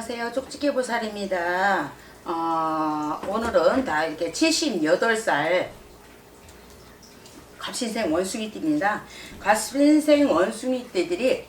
안녕하세요. 쪽지게 보살입니다. 어, 오늘은 다 이렇게 78살 갑신생 원숭이띠입니다. 갑신생 원숭이띠들이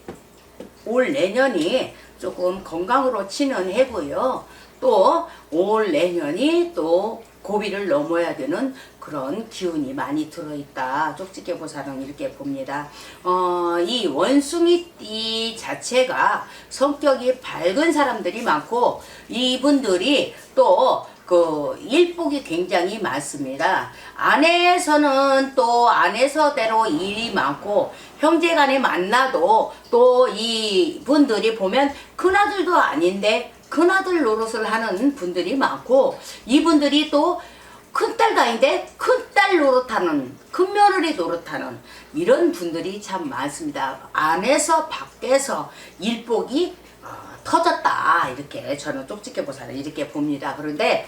올 내년이 조금 건강으로 치는 해고요. 또 올 내년이 또 고비를 넘어야 되는 그런 기운이 많이 들어있다. 쪽지게 보살은 이렇게 봅니다. 어, 이 원숭이띠 자체가 성격이 밝은 사람들이 많고 이분들이 또 그 일복이 굉장히 많습니다. 안에서는 또 안에서대로 일이 많고 형제 간에 만나도 또 이분들이 보면 큰아들도 아닌데 큰아들 노릇을 하는 분들이 많고 이분들이 또 큰딸도 아닌데 큰딸 노릇하는 큰며느리 노릇하는 이런 분들이 참 많습니다. 안에서 밖에서 일복이 어, 터졌다 이렇게 저는 쪽집게 보살을 이렇게 봅니다. 그런데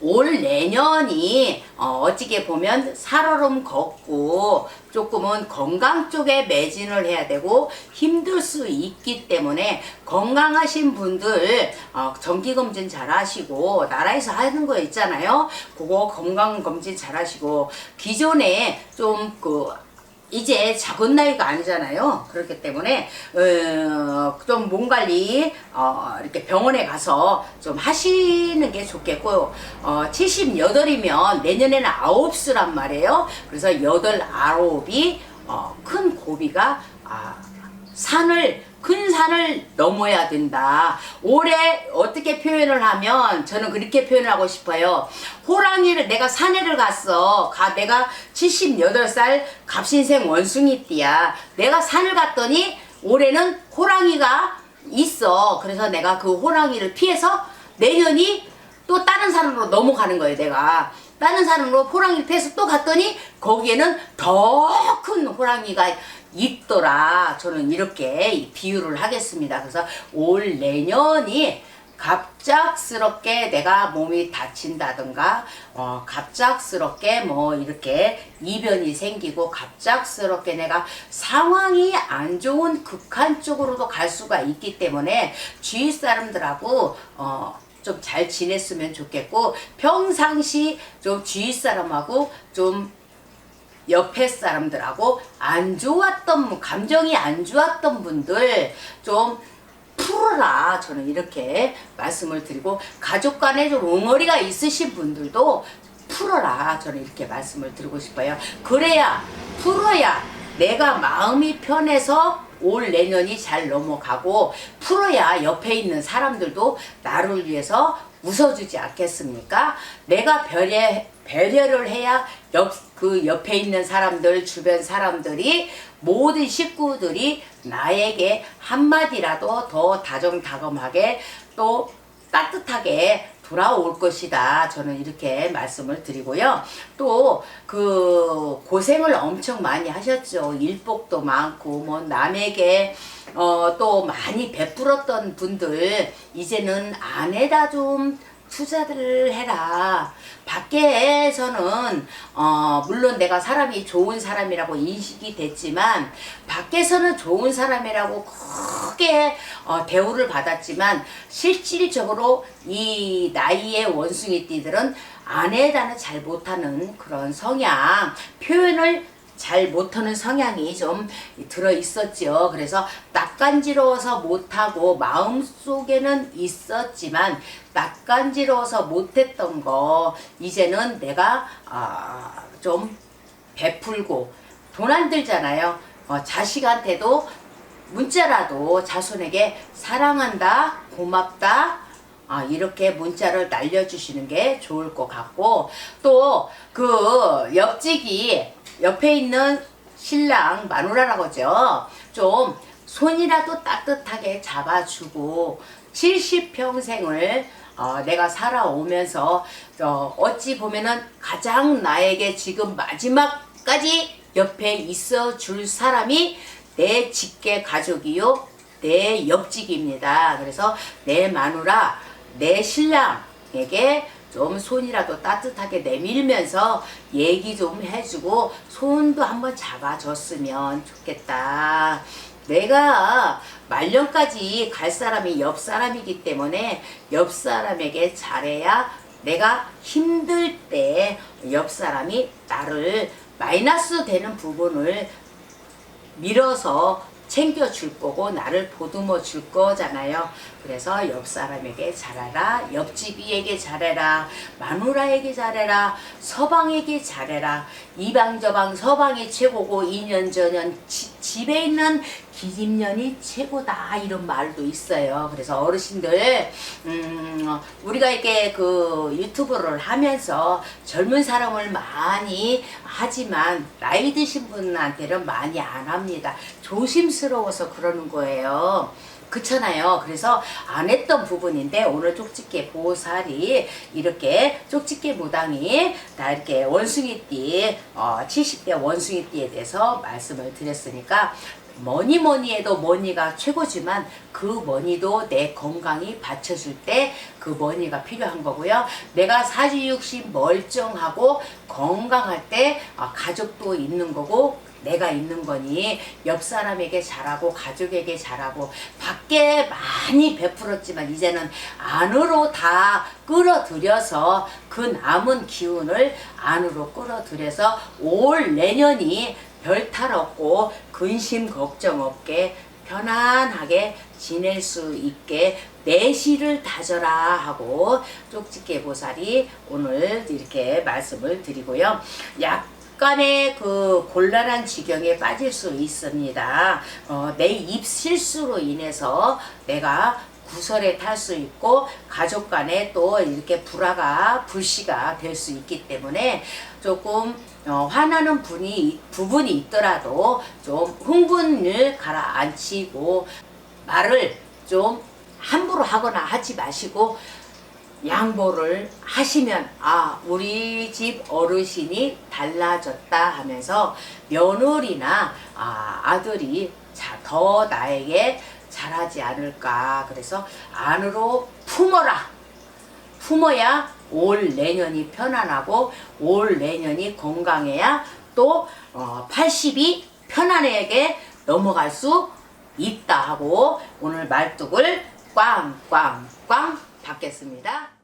올 내년이 어, 어찌게 보면 살얼음 걷고 조금은 건강 쪽에 매진을 해야 되고 힘들 수 있기 때문에 건강하신 분들 어, 정기검진 잘 하시고 나라에서 하는 거 있잖아요. 그거 건강검진 잘 하시고 기존에 좀그 이제 작은 나이가 아니잖아요. 그렇기 때문에 어, 좀몸 관리 어, 이렇게 병원에 가서 좀 하시는 게 좋겠고요. 어, 78이면 내년에는 아홉 수란 말이에요. 그래서 여덟 아홉이 어, 큰 고비가 아, 산을 큰 산을 넘어야 된다. 올해 어떻게 표현을 하면 저는 그렇게 표현을 하고 싶어요. 호랑이를 내가 산에를 갔어. 가 내가 78살 갑신생 원숭이띠야. 내가 산을 갔더니 올해는 호랑이가 있어. 그래서 내가 그 호랑이를 피해서 내년이 또 다른 산으로 넘어가는 거예요, 내가. 다른 산으로 호랑이를 피해서 또 갔더니 거기에는 더 큰 호랑이가 있더라. 저는 이렇게 비유를 하겠습니다. 그래서 올 내년이 갑작스럽게 내가 몸이 다친다든가 어, 갑작스럽게 뭐 이렇게 이변이 생기고 갑작스럽게 내가 상황이 안 좋은 극한 쪽으로도 갈 수가 있기 때문에 주위 사람들하고 어, 좀 잘 지냈으면 좋겠고 평상시 좀 주위 사람하고 좀 옆에 사람들하고 안 좋았던 분, 감정이 안 좋았던 분들 좀 풀어라. 저는 이렇게 말씀을 드리고 가족 간에 좀 옹어리가 있으신 분들도 풀어라. 저는 이렇게 말씀을 드리고 싶어요. 그래야 풀어야 내가 마음이 편해서 올 내년이 잘 넘어가고 풀어야 옆에 있는 사람들도 나를 위해서 웃어주지 않겠습니까? 내가 배려, 배려를 해야 옆, 그 옆에 있는 사람들, 주변 사람들이 모든 식구들이 나에게 한마디라도 더 다정다감하게 또 따뜻하게 돌아올 것이다. 저는 이렇게 말씀을 드리고요. 또 그 고생을 엄청 많이 하셨죠. 일복도 많고 뭐 남에게 어 또 많이 베풀었던 분들 이제는 안에다 좀 투자를 해라. 밖에서는 어 물론 내가 사람이 좋은 사람이라고 인식이 됐지만 밖에서는 좋은 사람이라고 크게 어 대우를 받았지만 실질적으로 이 나이의 원숭이띠들은 아내다는 잘 못하는 그런 성향 표현을 잘 못하는 성향이 좀 들어 있었죠. 그래서 낯간지러워서 못하고 마음속에는 있었지만 낯간지러워서 못했던 거 이제는 내가 아, 좀 베풀고 돈 안 들잖아요. 어, 자식한테도 문자라도 자손에게 사랑한다, 고맙다, 아, 이렇게 문자를 날려주시는 게 좋을 것 같고, 또, 그, 옆집이, 옆에 있는 신랑, 마누라라고 하죠. 좀, 손이라도 따뜻하게 잡아주고, 70평생을 어, 내가 살아오면서, 어, 어찌 보면은 가장 나에게 지금 마지막까지 옆에 있어 줄 사람이 내 직계 가족이요, 내 옆집입니다. 그래서 내 마누라, 내 신랑에게 좀 손이라도 따뜻하게 내밀면서 얘기 좀 해주고 손도 한번 잡아줬으면 좋겠다. 내가 말년까지 갈 사람이 옆 사람이기 때문에 옆 사람에게 잘해야 내가 힘들 때 옆 사람이 나를 마이너스 되는 부분을 밀어서 챙겨줄 거고 나를 보듬어 줄 거잖아요. 그래서 옆 사람에게 잘해라, 옆집이에게 잘해라, 마누라에게 잘해라, 서방에게 잘해라. 이방저방 서방이 최고고 이년저년 지- 집에 있는 기집년이 최고다 이런 말도 있어요. 그래서 어르신들 음, 우리가 이렇게 그 유튜브를 하면서 젊은 사람을 많이 하지만 나이 드신 분한테는 많이 안 합니다. 조심스러워서 그러는 거예요. 그렇잖아요. 그래서 안 했던 부분인데 오늘 쪽집게 보살이 이렇게 쪽집게 무당이 다 이렇게 원숭이띠 어, 70대 원숭이띠에 대해서 말씀을 드렸으니까 뭐니 뭐니 해도 머니가 최고지만 그 머니도 내 건강이 받쳐줄 때 그 머니가 필요한 거고요. 내가 사지육식 멀쩡하고 건강할 때 아, 가족도 있는 거고 내가 있는 거니 옆 사람에게 잘하고 가족에게 잘하고 밖에 많이 베풀었지만 이제는 안으로 다 끌어들여서 그 남은 기운을 안으로 끌어들여서 올 내년이 별탈 없고 근심 걱정 없게 편안하게 지낼 수 있게 내실을 다져라 하고 쪽집게 보살이 오늘 이렇게 말씀을 드리고요. 약 간의 그 곤란한 지경에 빠질 수 있습니다. 어, 내 입 실수로 인해서 내가 구설에 탈 수 있고 가족 간에 또 이렇게 불화가 불씨가 될 수 있기 때문에 조금 어, 화나는 분이 부분이 있더라도 좀 흥분을 가라앉히고 말을 좀 함부로 하거나 하지 마시고 양보를 하시면 아 우리 집 어르신이 달라졌다 하면서 며느리나 아, 아들이 자, 더 나에게 잘하지 않을까. 그래서 안으로 품어라. 품어야 올 내년이 편안하고 올 내년이 건강해야 또 어, 80이 편안하게 넘어갈 수 있다 하고 오늘 말뚝을 꽝꽝꽝 받겠습니다.